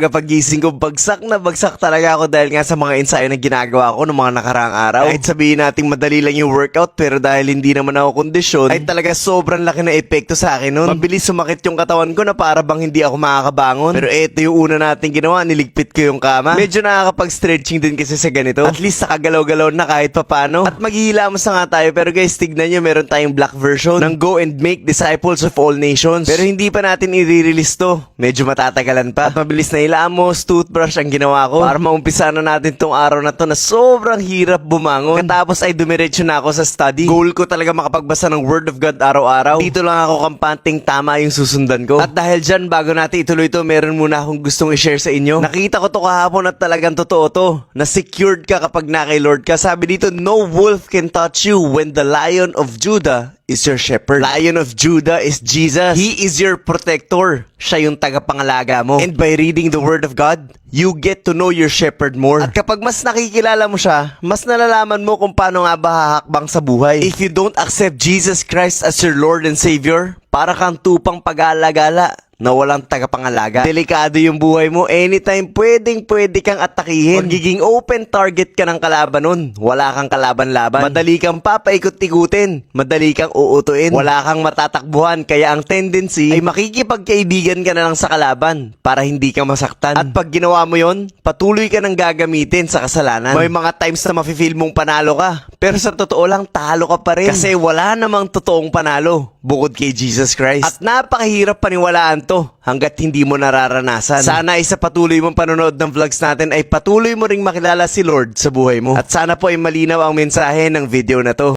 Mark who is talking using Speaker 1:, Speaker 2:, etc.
Speaker 1: Kapag gising ko, bagsak na bagsak talaga ako dahil nga sa mga ensayo na ginagawa ko noong mga nakaraang araw. Kahit sabihin nating madali lang yung workout, pero dahil hindi naman ako kondisyon, ay talaga sobrang laki na epekto sa akin nun. Mabilis sumakit yung katawan ko na para bang hindi ako makakabangon. Pero eto yung una natin ginawa, niligpit ko yung kama. Medyo nakakapag-stretching din kasi sa ganito. At least nakagalaw-galaw na kahit papano. At maghihilamos na nga tayo, pero guys, tignan nyo, meron tayong black version ng Go and Make Disciples of All Nations. Pero hindi pa natin i-release to. Medyo matatagalan pa. At mabilis na ilamos, toothbrush ang ginawa ko para maumpisa na natin tong araw na to na sobrang hirap bumangon. Katapos ay dumiretso na ako sa study. Goal ko talaga makapagbasa ng Word of God araw-araw. Dito lang ako kampanting tama yung susundan ko. At dahil dyan, bago natin ituloy to, meron muna akong gustong i-share sa inyo. Nakita ko to kahapon at talagang totoo to. Na secured ka kapag na kay Lord ka. Sabi dito, no wolf can touch you when the Lion of Judah is your shepherd. Lion of Judah is Jesus. He is your protector. Siya yung tagapangalaga mo. And by reading the Word of God, you get to know your shepherd more. At kapag mas nakikilala mo siya, mas nalalaman mo kung paano nga ba hahakbang sa buhay. If you don't accept Jesus Christ as your Lord and Savior, para kang tupang pag-alagala na walang tagapangalaga. Delikado yung buhay mo. Anytime pwedeng pwede kang atakihin. Magiging open target ka ng kalaban nun. Wala kang kalaban-laban. Madali kang papaikot-ikutin. Madali kang uutuin. Wala kang matatakbuhan. Kaya ang tendency ay makikipagkaibigan ka na lang sa kalaban para hindi ka masaktan. At pag ginawa mo yon, patuloy ka nang gagamitin sa kasalanan. May mga times na mafe-feel mong panalo ka. Pero sa totoo lang, talo ka pa rin. Kasi wala namang totoong panalo bukod kay Jesus Christ. At napakahirap paniwalaan to hanggat hindi mo nararanasan. Sana ay sa patuloy mong panonood ng vlogs natin ay patuloy mo ring makilala si Lord sa buhay mo. At sana po ay malinaw ang mensahe ng video na to.